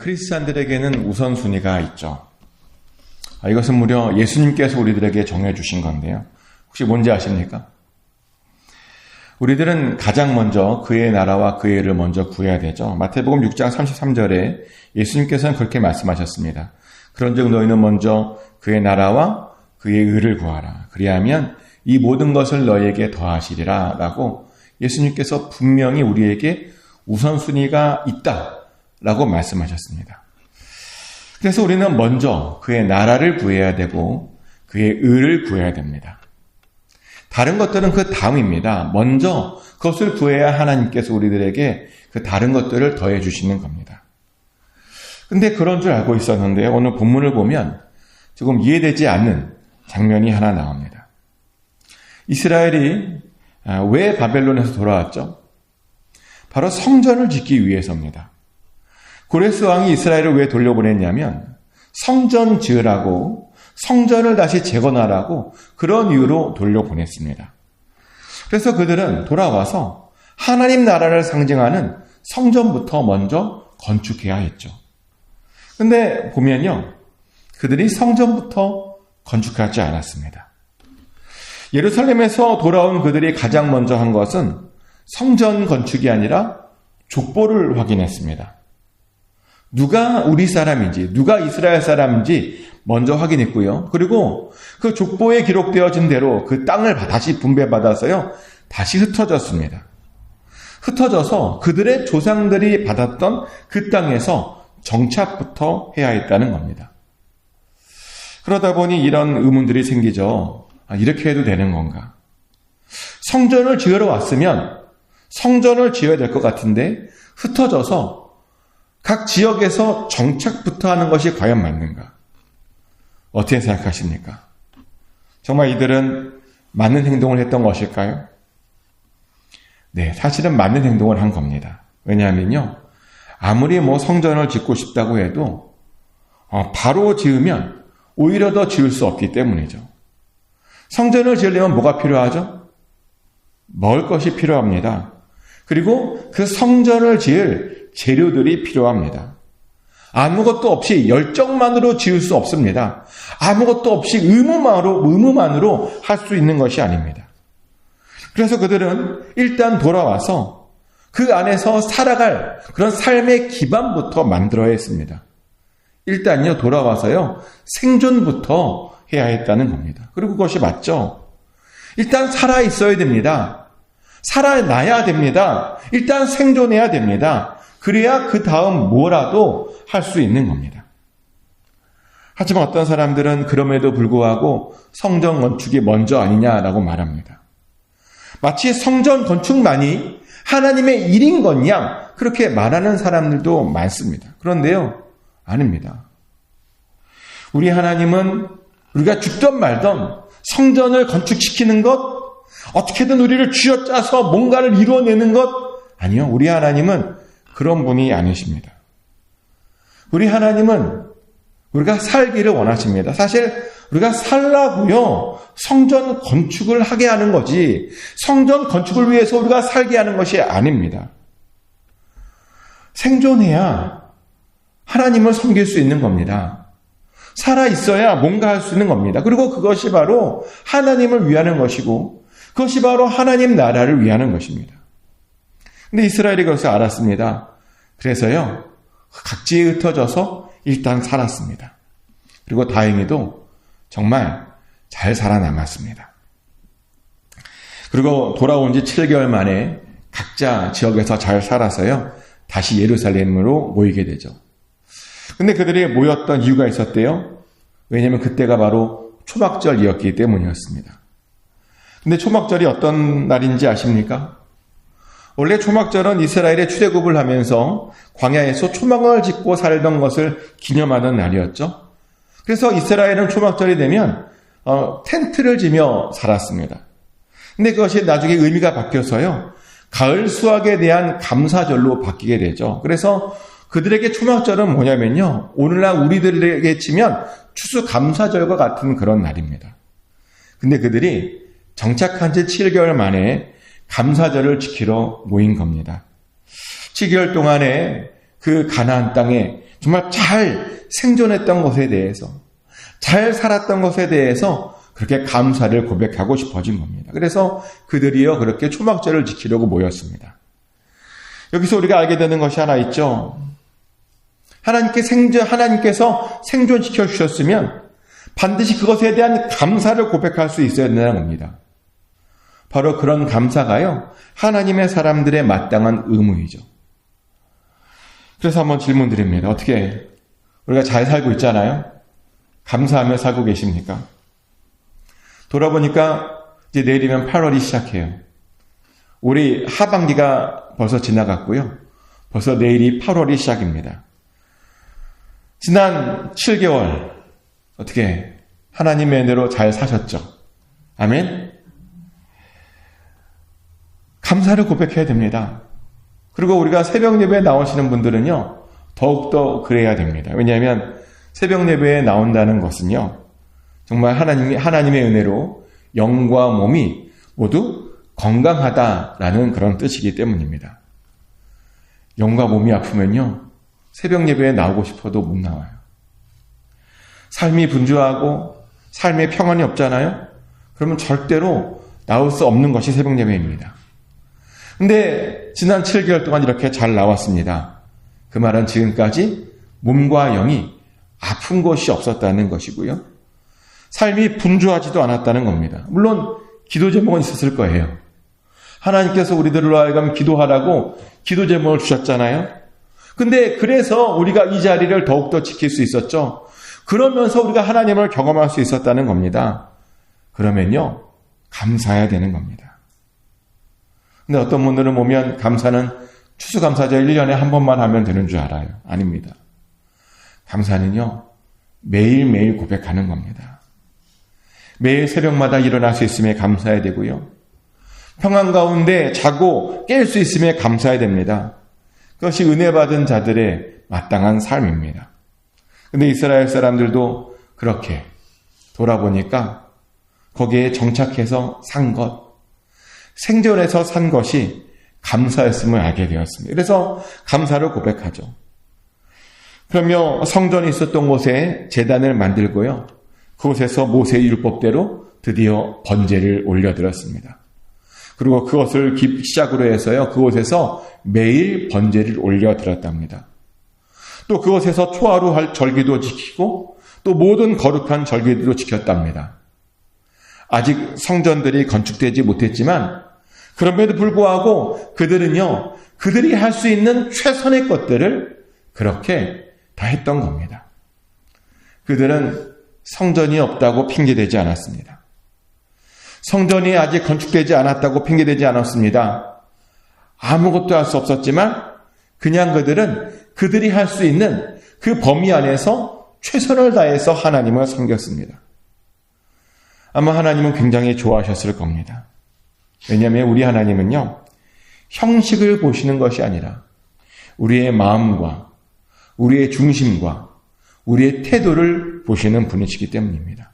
크리스찬들에게는 우선순위가 있죠. 아, 이것은 무려 예수님께서 우리들에게 정해주신 건데요. 혹시 뭔지 아십니까? 우리들은 가장 먼저 그의 나라와 그의 일을 먼저 구해야 되죠. 마태복음 6장 33절에 예수님께서는 그렇게 말씀하셨습니다. 그런즉 너희는 먼저 그의 나라와 그의 의를 구하라. 그리하면 이 모든 것을 너희에게 더하시리라 라고 예수님께서 분명히 우리에게 우선순위가 있다 라고 말씀하셨습니다. 그래서 우리는 먼저 그의 나라를 구해야 되고 그의 의를 구해야 됩니다. 다른 것들은 그 다음입니다. 먼저 그것을 구해야 하나님께서 우리들에게 그 다른 것들을 더해 주시는 겁니다. 근데 그런 줄 알고 있었는데 오늘 본문을 보면 조금 이해되지 않는 장면이 하나 나옵니다. 이스라엘이 아, 왜 바벨론에서 돌아왔죠? 바로 성전을 짓기 위해서입니다. 고레스 왕이 이스라엘을 왜 돌려보냈냐면 성전 지으라고 성전을 다시 재건하라고 그런 이유로 돌려보냈습니다. 그래서 그들은 돌아와서 하나님 나라를 상징하는 성전부터 먼저 건축해야 했죠. 근데 보면요. 그들이 성전부터 건축하지 않았습니다. 예루살렘에서 돌아온 그들이 가장 먼저 한 것은 성전 건축이 아니라 족보를 확인했습니다. 누가 우리 사람인지, 누가 이스라엘 사람인지 먼저 확인했고요. 그리고 그 족보에 기록되어진 대로 그 땅을 다시 분배받아서요. 다시 흩어졌습니다. 흩어져서 그들의 조상들이 받았던 그 땅에서 정착부터 해야 했다는 겁니다. 그러다 보니 이런 의문들이 생기죠. 아, 이렇게 해도 되는 건가? 성전을 지으러 왔으면 성전을 지어야 될 것 같은데 흩어져서 각 지역에서 정착부터 하는 것이 과연 맞는가? 어떻게 생각하십니까? 정말 이들은 맞는 행동을 했던 것일까요? 네, 사실은 맞는 행동을 한 겁니다. 왜냐하면요, 아무리 뭐 성전을 짓고 싶다고 해도 어, 바로 지으면 오히려 더 지을 수 없기 때문이죠. 성전을 지으려면 뭐가 필요하죠? 먹을 것이 필요합니다. 그리고 그 성전을 지을 재료들이 필요합니다. 아무것도 없이 열정만으로 지을 수 없습니다. 아무것도 없이 의무만으로, 의무만으로 할 수 있는 것이 아닙니다. 그래서 그들은 일단 돌아와서 그 안에서 살아갈 그런 삶의 기반부터 만들어야 했습니다. 일단요, 돌아와서요, 생존부터 해야 했다는 겁니다. 그리고 그것이 맞죠. 일단 살아 있어야 됩니다. 살아나야 됩니다. 일단 생존해야 됩니다. 그래야 그 다음 뭐라도 할 수 있는 겁니다. 하지만 어떤 사람들은 그럼에도 불구하고 성전 건축이 먼저 아니냐라고 말합니다. 마치 성전 건축만이 하나님의 일인 것냥 그렇게 말하는 사람들도 많습니다. 그런데요, 아닙니다. 우리 하나님은 우리가 죽던 말던 성전을 건축시키는 것, 어떻게든 우리를 쥐어짜서 뭔가를 이루어내는 것, 아니요. 우리 하나님은 그런 분이 아니십니다. 우리 하나님은 우리가 살기를 원하십니다. 사실 우리가 살라고요. 성전 건축을 하게 하는 거지. 성전 건축을 위해서 우리가 살게 하는 것이 아닙니다. 생존해야 하나님을 섬길 수 있는 겁니다. 살아 있어야 뭔가 할 수 있는 겁니다. 그리고 그것이 바로 하나님을 위하는 것이고 그것이 바로 하나님 나라를 위하는 것입니다. 근데 이스라엘이 그것을 알았습니다. 그래서요, 각지에 흩어져서 일단 살았습니다. 그리고 다행히도 정말 잘 살아남았습니다. 그리고 돌아온 지 7개월 만에 각자 지역에서 잘 살아서요, 다시 예루살렘으로 모이게 되죠. 근데 그들이 모였던 이유가 있었대요. 왜냐하면 그때가 바로 초막절이었기 때문이었습니다. 근데 초막절이 어떤 날인지 아십니까? 원래 초막절은 이스라엘의 출애굽을 하면서 광야에서 초막을 짓고 살던 것을 기념하는 날이었죠. 그래서 이스라엘은 초막절이 되면 어, 텐트를 지며 살았습니다. 근데 그것이 나중에 의미가 바뀌어서요. 가을 수확에 대한 감사절로 바뀌게 되죠. 그래서 그들에게 초막절은 뭐냐면요. 오늘날 우리들에게 치면 추수 감사절과 같은 그런 날입니다. 근데 그들이 정착한 지 7개월 만에 감사절을 지키러 모인 겁니다. 7개월 동안에 그 가나안 땅에 정말 잘 생존했던 것에 대해서, 잘 살았던 것에 대해서 그렇게 감사를 고백하고 싶어진 겁니다. 그래서 그들이요, 그렇게 초막절을 지키려고 모였습니다. 여기서 우리가 알게 되는 것이 하나 있죠. 하나님께 생존, 하나님께서 생존시켜 주셨으면 반드시 그것에 대한 감사를 고백할 수 있어야 된다는 겁니다. 바로 그런 감사가요, 하나님의 사람들의 마땅한 의무이죠. 그래서 한번 질문 드립니다. 어떻게, 우리가 잘 살고 있잖아요? 감사하며 살고 계십니까? 돌아보니까 이제 내일이면 8월이 시작해요. 우리 하반기가 벌써 지나갔고요. 벌써 내일이 8월이 시작입니다. 지난 7개월 어떻게 하나님의 은혜로 잘 사셨죠? 아멘. 감사를 고백해야 됩니다. 그리고 우리가 새벽 예배에 나오시는 분들은요, 더욱더 그래야 됩니다. 왜냐하면 새벽 예배에 나온다는 것은요, 정말 하나님이, 하나님의 은혜로 영과 몸이 모두 건강하다라는 그런 뜻이기 때문입니다. 영과 몸이 아프면요, 새벽 예배에 나오고 싶어도 못 나와요. 삶이 분주하고 삶에 평안이 없잖아요? 그러면 절대로 나올 수 없는 것이 새벽 예배입니다. 근데 지난 7개월 동안 이렇게 잘 나왔습니다. 그 말은 지금까지 몸과 영이 아픈 것이 없었다는 것이고요. 삶이 분주하지도 않았다는 겁니다. 물론 기도 제목은 있었을 거예요. 하나님께서 우리들로 하여금 기도하라고 기도 제목을 주셨잖아요. 근데 그래서 우리가 이 자리를 더욱더 지킬 수 있었죠. 그러면서 우리가 하나님을 경험할 수 있었다는 겁니다. 그러면요, 감사해야 되는 겁니다. 근데 어떤 분들은 보면 감사는 추수감사절 1년에 한 번만 하면 되는 줄 알아요. 아닙니다. 감사는요, 매일매일 고백하는 겁니다. 매일 새벽마다 일어날 수 있음에 감사해야 되고요. 평안 가운데 자고 깰 수 있음에 감사해야 됩니다. 그것이 은혜 받은 자들의 마땅한 삶입니다. 근데 이스라엘 사람들도 그렇게 돌아보니까 거기에 정착해서 산 것, 생존해서 산 것이 감사였음을 알게 되었습니다. 그래서 감사를 고백하죠. 그러며 성전이 있었던 곳에 재단을 만들고요. 그곳에서 모세의 율법대로 드디어 번제를 올려드렸습니다. 그리고 그것을 시작으로 해서요. 그곳에서 매일 번제를 올려드렸답니다. 또 그곳에서 초하루 할 절기도 지키고 또 모든 거룩한 절기도 지켰답니다. 아직 성전들이 건축되지 못했지만 그럼에도 불구하고 그들은요, 그들이 할 수 있는 최선의 것들을 그렇게 다 했던 겁니다. 그들은 성전이 없다고 핑계대지 않았습니다. 성전이 아직 건축되지 않았다고 핑계대지 않았습니다. 아무것도 할 수 없었지만 그냥 그들은 그들이 할 수 있는 그 범위 안에서 최선을 다해서 하나님을 섬겼습니다. 아마 하나님은 굉장히 좋아하셨을 겁니다. 왜냐하면 우리 하나님은요, 형식을 보시는 것이 아니라 우리의 마음과 우리의 중심과 우리의 태도를 보시는 분이시기 때문입니다.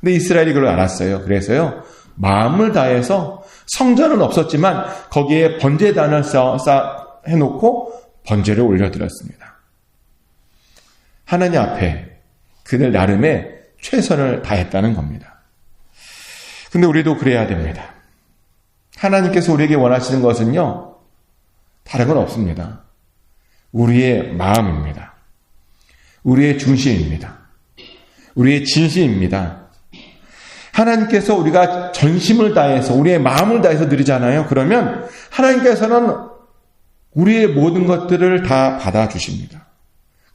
근데 이스라엘이 그걸 알았어요. 그래서요, 마음을 다해서 성전은 없었지만 거기에 번제단을 쌓, 해놓고 번제를 올려드렸습니다. 하나님 앞에 그들 나름의 최선을 다했다는 겁니다. 근데 우리도 그래야 됩니다. 하나님께서 우리에게 원하시는 것은요, 다른 건 없습니다. 우리의 마음입니다. 우리의 중심입니다. 우리의 진심입니다. 하나님께서 우리가 전심을 다해서 우리의 마음을 다해서 드리잖아요. 그러면 하나님께서는 우리의 모든 것들을 다 받아주십니다.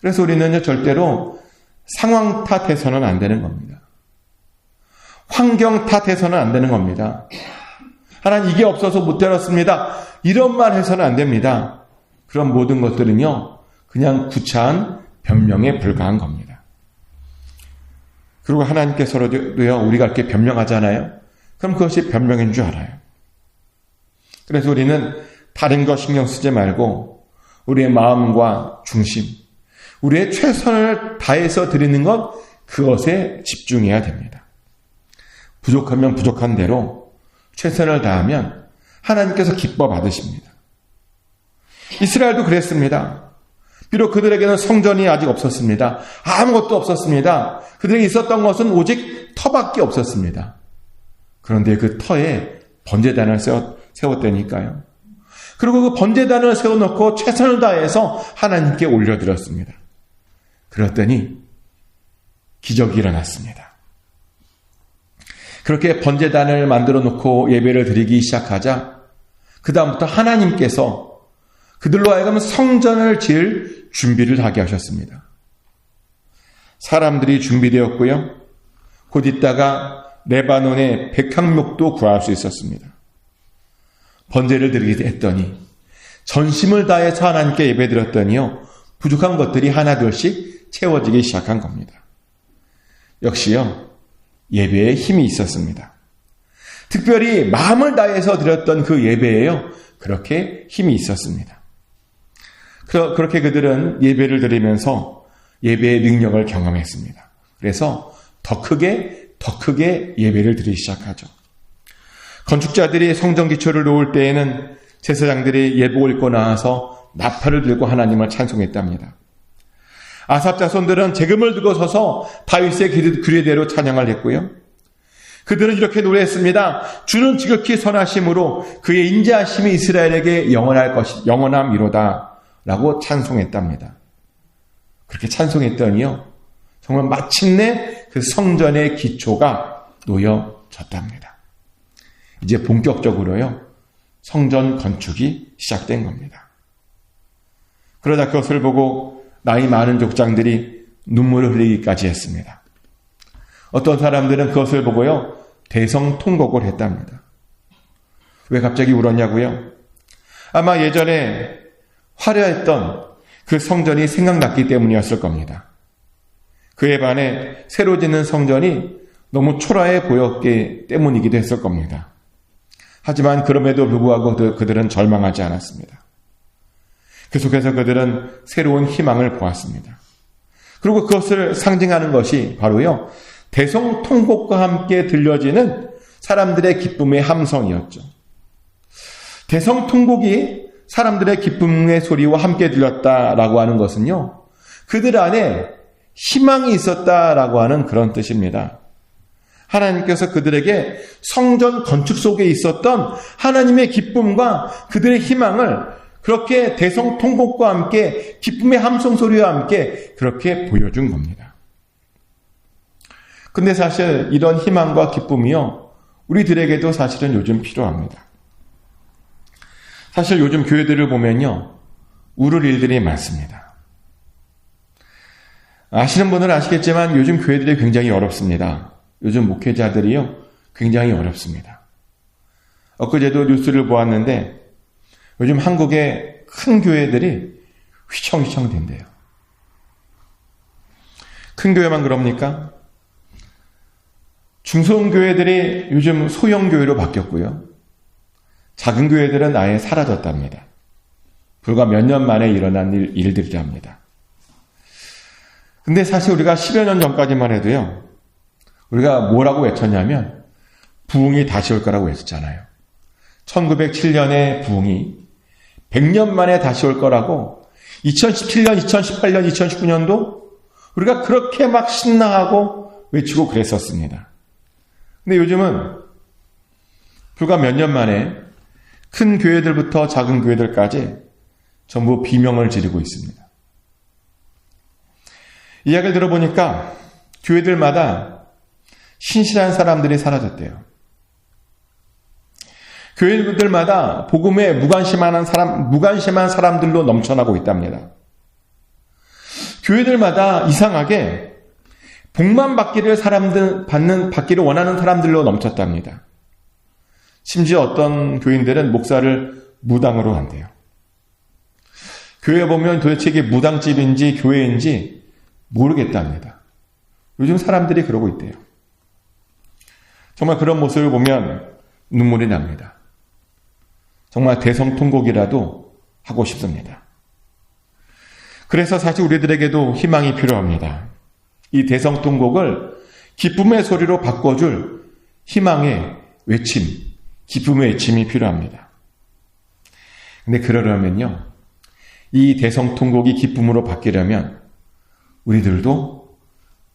그래서 우리는 절대로 상황 탓해서는 안 되는 겁니다. 환경 탓해서는 안 되는 겁니다. 하나님 이게 없어서 못 들었습니다. 이런 말 해서는 안 됩니다. 그런 모든 것들은요, 그냥 구차한 변명에 불과한 겁니다. 그리고 하나님께서도요, 우리가 이렇게 변명하잖아요. 그럼 그것이 변명인 줄 알아요. 그래서 우리는 다른 거 신경 쓰지 말고 우리의 마음과 중심, 우리의 최선을 다해서 드리는 것, 그것에 집중해야 됩니다. 부족하면 부족한 대로 최선을 다하면 하나님께서 기뻐 받으십니다. 이스라엘도 그랬습니다. 비록 그들에게는 성전이 아직 없었습니다. 아무것도 없었습니다. 그들에게 있었던 것은 오직 터밖에 없었습니다. 그런데 그 터에 번제단을 세웠, 세웠다니까요. 그리고 그 번제단을 세워놓고 최선을 다해서 하나님께 올려드렸습니다. 그랬더니 기적이 일어났습니다. 그렇게 번제단을 만들어 놓고 예배를 드리기 시작하자 그다음부터 하나님께서 그들로 하여금 성전을 지을 준비를 하게 하셨습니다. 사람들이 준비되었고요. 곧 있다가 레바논의 백향목도 구할 수 있었습니다. 번제를 드리게 했더니 전심을 다해서 하나님께 예배 드렸더니요. 부족한 것들이 하나둘씩 채워지기 시작한 겁니다. 역시요. 예배에 힘이 있었습니다. 특별히 마음을 다해서 드렸던 그 예배에요. 그렇게 힘이 있었습니다. 그렇게 그들은 예배를 드리면서 예배의 능력을 경험했습니다. 그래서 더 크게, 더 크게 예배를 드리기 시작하죠. 건축자들이 성전 기초를 놓을 때에는 제사장들이 예복을 입고 나와서 나팔을 들고 하나님을 찬송했답니다. 아삽 자손들은 재금을 들고 서서 다윗의 규례대로 찬양을 했고요. 그들은 이렇게 노래했습니다. 주는 지극히 선하심으로 그의 인자하심이 이스라엘에게 영원할 것이 영원함이로다. 라고 찬송했답니다. 그렇게 찬송했더니요. 정말 마침내 그 성전의 기초가 놓여졌답니다. 이제 본격적으로요. 성전 건축이 시작된 겁니다. 그러자 그것을 보고 나이 많은 족장들이 눈물을 흘리기까지 했습니다. 어떤 사람들은 그것을 보고요, 대성 통곡을 했답니다. 왜 갑자기 울었냐고요? 아마 예전에 화려했던 그 성전이 생각났기 때문이었을 겁니다. 그에 반해 새로 짓는 성전이 너무 초라해 보였기 때문이기도 했을 겁니다. 하지만 그럼에도 불구하고 그들은 절망하지 않았습니다. 그 속에서 그들은 새로운 희망을 보았습니다. 그리고 그것을 상징하는 것이 바로요, 대성 통곡과 함께 들려지는 사람들의 기쁨의 함성이었죠. 대성 통곡이 사람들의 기쁨의 소리와 함께 들렸다라고 하는 것은요, 그들 안에 희망이 있었다라고 하는 그런 뜻입니다. 하나님께서 그들에게 성전 건축 속에 있었던 하나님의 기쁨과 그들의 희망을 그렇게 대성 통곡과 함께 기쁨의 함성 소리와 함께 그렇게 보여준 겁니다. 근데 사실 이런 희망과 기쁨이요, 우리들에게도 사실은 요즘 필요합니다. 사실 요즘 교회들을 보면요, 울을 일들이 많습니다. 아시는 분은 아시겠지만 요즘 교회들이 굉장히 어렵습니다. 요즘 목회자들이요, 굉장히 어렵습니다. 엊그제도 뉴스를 보았는데, 요즘 한국의 큰 교회들이 휘청휘청 된대요. 큰 교회만 그럽니까? 중소교회들이 요즘 소형교회로 바뀌었고요. 작은 교회들은 아예 사라졌답니다. 불과 몇 년 만에 일어난 일, 일들이랍니다. 근데 사실 우리가 10여 년 전까지만 해도요, 우리가 뭐라고 외쳤냐면, 부흥이 다시 올 거라고 외쳤잖아요. 1907년에 부흥이 100년 만에 다시 올 거라고 2017년, 2018년, 2019년도 우리가 그렇게 막 신나하고 외치고 그랬었습니다. 근데 요즘은 불과 몇 년 만에 큰 교회들부터 작은 교회들까지 전부 비명을 지르고 있습니다. 이야기를 들어보니까 교회들마다 신실한 사람들이 사라졌대요. 교회들마다 복음에 무관심한 사람, 무관심한 사람들로 넘쳐나고 있답니다. 교회들마다 이상하게 복만 받기를 사람들 받는 받기를 원하는 사람들로 넘쳤답니다. 심지어 어떤 교인들은 목사를 무당으로 한대요. 교회 보면 도대체 이게 무당집인지 교회인지 모르겠답니다. 요즘 사람들이 그러고 있대요. 정말 그런 모습을 보면 눈물이 납니다. 정말 대성통곡이라도 하고 싶습니다. 그래서 사실 우리들에게도 희망이 필요합니다. 이 대성통곡을 기쁨의 소리로 바꿔줄 희망의 외침, 기쁨의 외침이 필요합니다. 근데 그러려면요, 이 대성통곡이 기쁨으로 바뀌려면 우리들도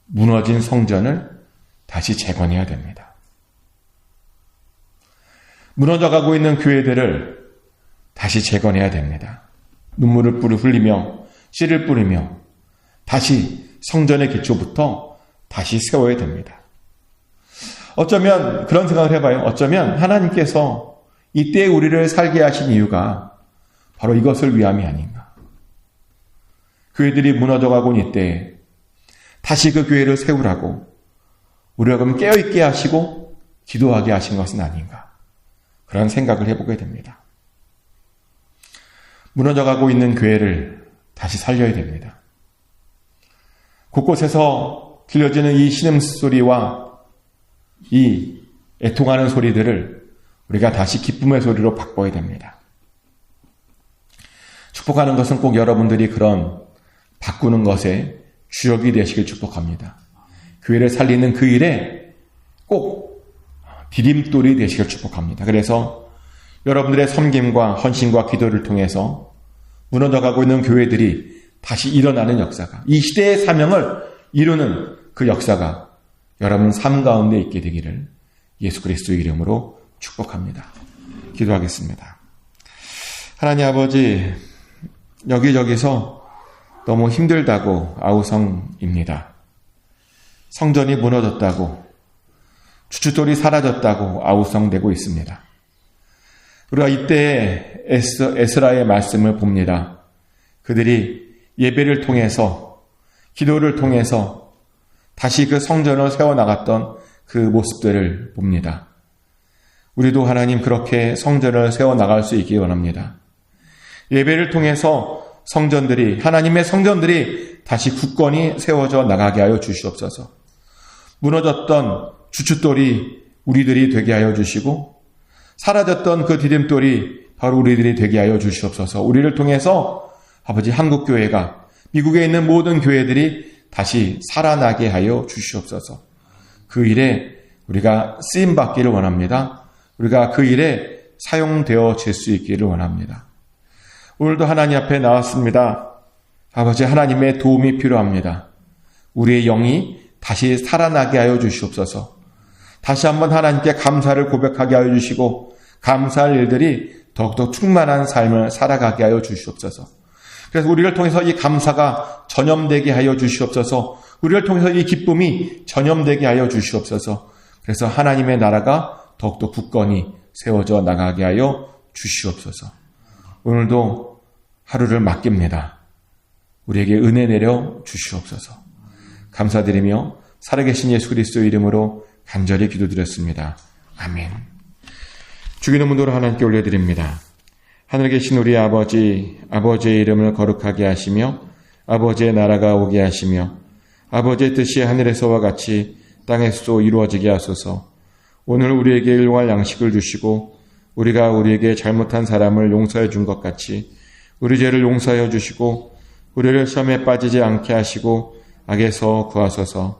무너진 성전을 다시 재건해야 됩니다. 무너져가고 있는 교회들을 다시 재건해야 됩니다. 눈물을 뿌리 흘리며 씨를 뿌리며 다시 성전의 기초부터 다시 세워야 됩니다. 어쩌면 그런 생각을 해봐요. 어쩌면 하나님께서 이때 우리를 살게 하신 이유가 바로 이것을 위함이 아닌가. 교회들이 무너져가고 이때 다시 그 교회를 세우라고 우리가 그럼 깨어있게 하시고 기도하게 하신 것은 아닌가. 그런 생각을 해보게 됩니다. 무너져가고 있는 교회를 다시 살려야 됩니다. 곳곳에서 들려지는 이 신음소리와 이 애통하는 소리들을 우리가 다시 기쁨의 소리로 바꿔야 됩니다. 축복하는 것은 꼭 여러분들이 그런 바꾸는 것에 주역이 되시길 축복합니다. 교회를 살리는 그 일에 꼭 디딤돌이 되시길 축복합니다. 그래서 여러분들의 섬김과 헌신과 기도를 통해서 무너져가고 있는 교회들이 다시 일어나는 역사가 이 시대의 사명을 이루는 그 역사가 여러분 삶 가운데 있게 되기를 예수 그리스도 이름으로 축복합니다. 기도하겠습니다. 하나님 아버지 여기저기서 너무 힘들다고 아우성입니다. 성전이 무너졌다고 주춧돌이 사라졌다고 아우성되고 있습니다. 우리가 이때 에스라의 말씀을 봅니다. 그들이 예배를 통해서 기도를 통해서 다시 그 성전을 세워나갔던 그 모습들을 봅니다. 우리도 하나님 그렇게 성전을 세워나갈 수 있기 원합니다. 예배를 통해서 성전들이, 하나님의 성전들이 다시 굳건히 세워져 나가게 하여 주시옵소서. 무너졌던 주춧돌이 우리들이 되게 하여 주시고, 사라졌던 그 디딤돌이 바로 우리들이 되게 하여 주시옵소서. 우리를 통해서 아버지 한국 교회가 미국에 있는 모든 교회들이 다시 살아나게 하여 주시옵소서. 그 일에 우리가 쓰임 받기를 원합니다. 우리가 그 일에 사용되어 질 수 있기를 원합니다. 오늘도 하나님 앞에 나왔습니다. 아버지 하나님의 도움이 필요합니다. 우리의 영이 다시 살아나게 하여 주시옵소서. 다시 한번 하나님께 감사를 고백하게 하여 주시고 감사할 일들이 더욱더 충만한 삶을 살아가게 하여 주시옵소서. 그래서 우리를 통해서 이 감사가 전염되게 하여 주시옵소서. 우리를 통해서 이 기쁨이 전염되게 하여 주시옵소서. 그래서 하나님의 나라가 더욱더 굳건히 세워져 나가게 하여 주시옵소서. 오늘도 하루를 맡깁니다. 우리에게 은혜 내려 주시옵소서. 감사드리며 살아계신 예수 그리스도 이름으로 간절히 기도드렸습니다. 아멘. 주기도 문도로 하나님께 올려드립니다. 하늘에 계신 우리 아버지, 아버지의 이름을 거룩하게 하시며 아버지의 나라가 오게 하시며 아버지의 뜻이 하늘에서와 같이 땅에서도 이루어지게 하소서. 오늘 우리에게 일용할 양식을 주시고 우리가 우리에게 잘못한 사람을 용서해 준 것 같이 우리 죄를 용서하여 주시고 우리를 시험에 빠지지 않게 하시고 악에서 구하소서.